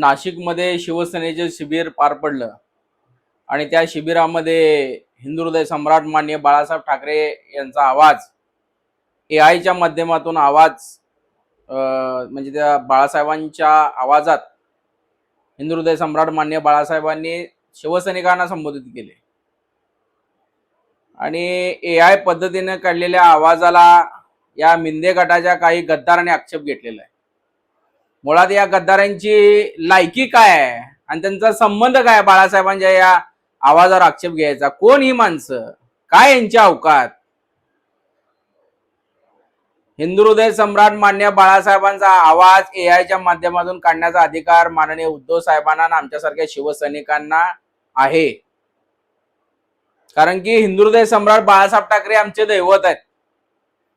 नाशिकमध्ये शिवसेनेचे शिबिर पार पडलं. आणि त्या शिबिरामध्ये हिंदू हृदय सम्राट मान्य बाळासाहेब ठाकरे यांचा आवाज ए आयच्या माध्यमातून आवाज अं, म्हणजे त्या बाळासाहेबांच्या आवाजात हिंदू हृदय सम्राट मान्य बाळासाहेबांनी शिवसैनिकांना संबोधित केले. आणि ए आय पद्धतीने काढलेल्या आवाजाला या मिंदे गटाच्या काही गद्दारांनी आक्षेप घेतलेला आहे. मुळात या गद्दारांची लायकी काय आहे? आणि त्यांचा संबंध काय बाळासाहेबांच्या या आवाजावर आक्षेप घ्यायचा? कोण ही माणसं? काय यांच्या अवकात? हिंदू हृदय सम्राट मान्य बाळासाहेबांचा आवाज ए आयच्या माध्यमातून काढण्याचा अधिकार माननीय उद्धव साहेबांना आमच्यासारख्या शिवसैनिकांना आहे. कारण की हिंदू हृदय सम्राट बाळासाहेब ठाकरे आमचे दैवत आहेत.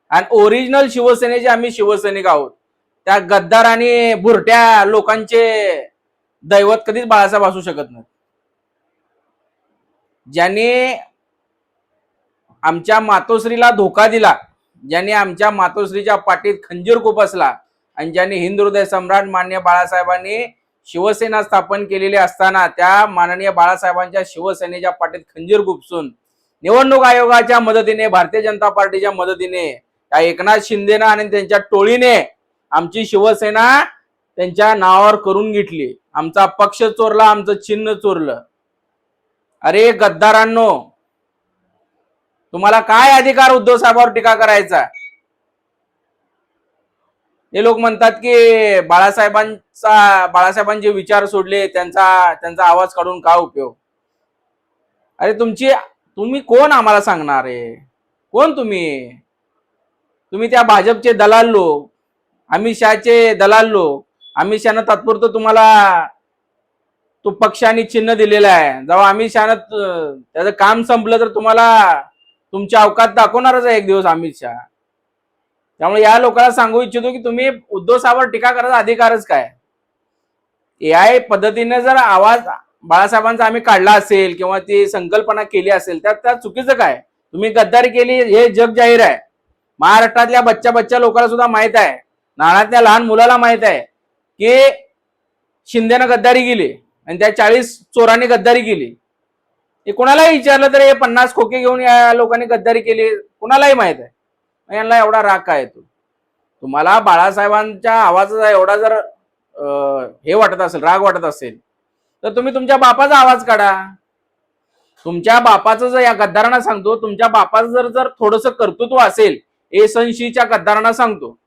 आणि ओरिजिनल शिवसेनेचे आम्ही शिवसैनिक आहोत. त्या गद्दार आणि बुरट्या लोकांचे दैवत कधीच बाळासाहेब असू शकत नाही ज्यांनी आमच्या मातोश्रीला धोका दिला ज्यांनी आमच्या मातोश्रीच्या पाठीत खंजीर खुपसला आणि ज्यांनी हिंद हृदय सम्राट मान्य बाळासाहेबांनी शिवसेना स्थापन केलेली असताना त्या माननीय बाळासाहेबांच्या शिवसेनेच्या पाठीत खंजीर गुपसून निवडणूक आयोगाच्या मदतीने भारतीय जनता पार्टीच्या मदतीने त्या एकनाथ शिंदेना आणि त्यांच्या टोळीने आमची शिवसेना त्यांच्या नावावर करून घेतली. आमचा पक्ष चोरला आमचं चिन्ह चोरलं. अरे गद्दारांनो तुम्हाला काय अधिकार उद्धव साहेबांवर टीका करायचा? हे लोक म्हणतात की बाळासाहेबांचा बाळासाहेबांचे विचार सोडले त्यांचा त्यांचा आवाज काढून का उपयोग? अरे तुमची तुम्ही कोण आम्हाला सांगणार आहे? कोण तुम्ही? तुम्ही त्या भाजपचे दलाल लोक. अमित शहाचे दलाल लोक अमित शहानं तात्पुरतं तुम्हाला तो पक्ष आणि चिन्ह दिलेलं आहे. जेव्हा अमित शहानं त्याचं काम संपलं तर तुम्हाला तुमच्या अवकात दाखवणारच आहे एक दिवस अमित शहा. त्यामुळे या लोकांना सांगू इच्छितो की तुम्ही उद्धव साहेबांवर टीका करायचा अधिकारच काय? ए आय पद्धतीने जर आवाज बाळासाहेबांचा आम्ही काढला असेल किंवा ती संकल्पना केली असेल तर त्या चुकीचं काय? तुम्ही गद्दारी केली हे जग जाहीर आहे. महाराष्ट्रातल्या बच्चा बच्चा लोकांना सुद्धा माहीत आहे. नाण्यातल्या लहान मुलाला माहीत आहे की शिंदेनं गद्दारी केली आणि त्या चाळीस चोरांनी गद्दारी केली. हे कोणालाही विचारलं तर हे पन्नास खोके घेऊन या लोकांनी गद्दारी केली कोणालाही माहीत आहे. यांना एवढा राग काय येतो? तुम्हाला बाळासाहेबांच्या आवाजाचा एवढा जर हे वाटत असेल राग वाटत असेल तर तुम्ही तुमच्या बापाचा आवाज काढा. तुमच्या बापाचं जर या गद्दारांना सांगतो तुमच्या बापाचं जर जर थोडस कर्तृत्व असेल एसनशीच्या गद्दारांना सांगतो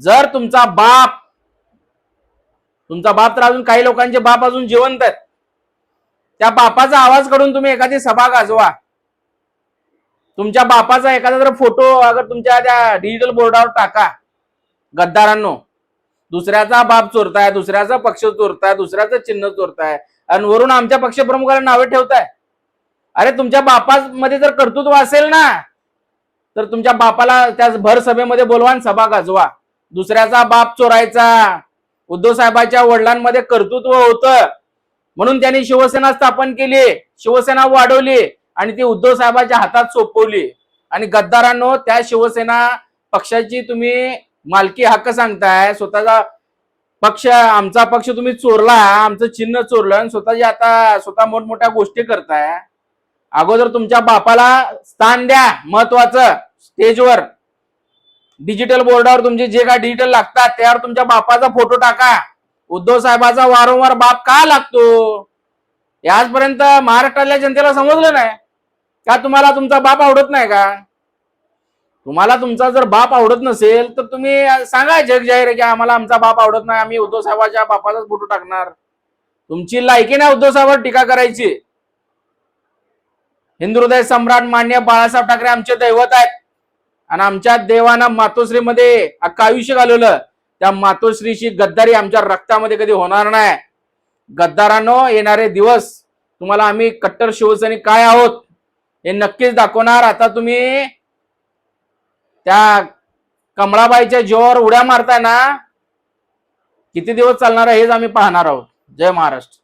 जर तुमचा बाप तुमचा बाप तर अजून काही लोकांचे बाप अजून जिवंत आहेत. त्या बापाचा आवाज काढून तुम्ही एखादी सभा गाजवा. तुमच्या बापाचा एखादा जर फोटो अगर तुमच्या त्या डिजिटल बोर्डावर टाका. गद्दारांनो दुसऱ्याचा बाप चोरताय दुसऱ्याचा पक्ष चोरताय दुसऱ्याचं चिन्ह चोरताय आणि वरून आमच्या पक्षप्रमुखाला नावे ठेवताय. अरे तुमच्या बापामध्ये जर कर्तृत्व असेल ना तर तुमच्या बापाला त्या भर सभेमध्ये बोलवा आणि सभा गाजवा. दुसऱ्याचा बाप चोरायचा. उद्धव साहेबांच्या वडिलांमध्ये कर्तृत्व होतं. म्हणून त्यांनी शिवसेना स्थापन केली. शिवसेना वाढवली आणि ती उद्धव साहेबांच्या हातात सोपवली. आणि गद्दारांनो त्या शिवसेना पक्षाची तुम्ही मालकी हक्क सांगताय. स्वतःचा पक्ष आमचा पक्ष तुम्ही चोरला. आमचं चिन्ह चोरलं आणि स्वतःची आता स्वतः मोठमोठ्या गोष्टी करताय. अगोदर तुमच्या बापाला स्थान द्या महत्वाचं. स्टेजवर. डिजिटल बोर्डावर तुमचे जे काय डिजिटल लागतात त्यावर तुमच्या बापाचा फोटो टाका. उद्धव साहेबाचा वारंवार बाप का लागतो? हे आजपर्यंत महाराष्ट्रातल्या जनतेला समजलं नाही. का तुम्हाला तुमचा बाप आवडत नाही का? तुम्हाला तुमचा जर बाप आवडत नसेल तर तुम्ही सांगा जग जाहीर की आम्हाला आमचा बाप आवडत नाही आम्ही उद्धव साहेबाच्या बापाचाच फोटो टाकणार. तुमची लायकी नाही उद्धव साहेबांवर टीका करायची. हिंदू सम्राट मान्य बाळासाहेब ठाकरे आमचे दैवत आहेत. आणि आमच्या देवानं मातोश्रीमध्ये अख्खं आयुष्य घालवलं. त्या मातोश्रीची गद्दारी आमच्या रक्तामध्ये कधी होणार नाही. गद्दारांनो येणारे दिवस तुम्हाला आम्ही कट्टर शिवसैनिक काय आहोत हे नक्कीच दाखवणार. आता तुम्ही त्या कमळाबाईच्या जीवावर उड्या मारताय ना किती दिवस चालणार आहे हेच आम्ही पाहणार आहोत. जय महाराष्ट्र.